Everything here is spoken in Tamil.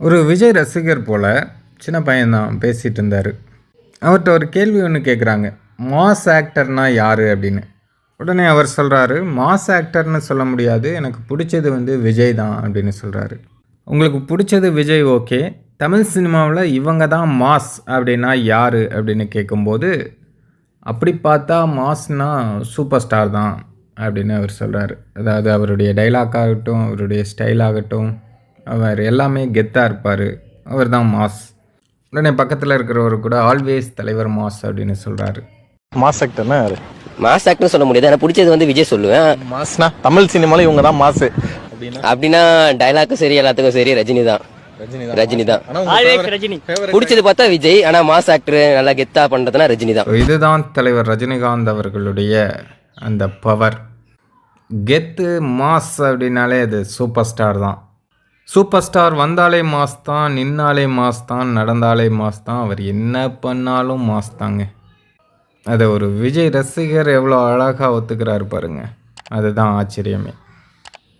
ஒரு விஜய் ரசிகர் போல் சின்ன பையன்தான் பேசிகிட்டு இருந்தார். அவர்கிட்ட ஒரு கேள்வி ஒன்று கேட்குறாங்க மாஸ் ஆக்டர்னா யார் அப்படின்னு. உடனே அவர் சொல்கிறாரு மாஸ் ஆக்டர்னு சொல்ல முடியாது. எனக்கு பிடிச்சது வந்து விஜய் தான் அப்படின்னு சொல்கிறாரு உங்களுக்கு பிடிச்சது விஜய் ஓகே. தமிழ் சினிமாவில் இவங்க தான் மாஸ் அப்படின்னா யார்? அப்படின்னு கேட்கும்போது அப்படி பார்த்தா மாஸ்னா சூப்பர் ஸ்டார் தான் அப்படின்னு அவர் சொல்கிறாரு அதாவது அவருடைய டைலாக் ஆகட்டும் அவருடைய ஸ்டைல் ஆகட்டும் அவர் எல்லாமே கெத்தாக இருப்பார். அவர் தான் மாஸ். உடனே பக்கத்தில் இருக்கிறவர் கூட ஆல்வேஸ் தலைவர் மாஸ் அப்படின்னு சொல்கிறாரு மாஸ் ஆக்டர்னா யாரு? மாஸ் ஆக்டர்னு சொல்ல முடியாது. எனக்கு பிடிச்சது வந்து விஜய் சொல்லுவேன். மாஸ்னா தமிழ் சினிமால இவங்க தான் மாஸ். அப்படின்னா? அப்படின்னா டைலாக்கும் சரி எல்லாத்துக்கும் சரி ரஜினி தான். ரஜினி ரஜினி தான். ஆனா உங்க ரஜினி. பிடிச்சது பார்த்தா விஜய் ஆனா மாஸ் ஆக்டர் நல்லா கெத்தா பண்றதுனா ரஜினி தான். இதுதான் தலைவர் ரஜினிகாந்த் அவர்களுடைய அந்த பவர் கெத்து மாஸ் அப்படின்னாலே அது சூப்பர் ஸ்டார் தான். சூப்பர் ஸ்டார் வந்தாலே மாஸ் தான் நின்னாலே மாஸ் தான் நடந்தாலே மாஸ் தான். அவர் என்ன பண்ணாலும் மாஸ் தாங்க. அதை ஒரு விஜய் ரசிகர் எவ்வளோ அழகாக ஒத்துக்கிறாரு பாருங்க. அதுதான் ஆச்சரியமே.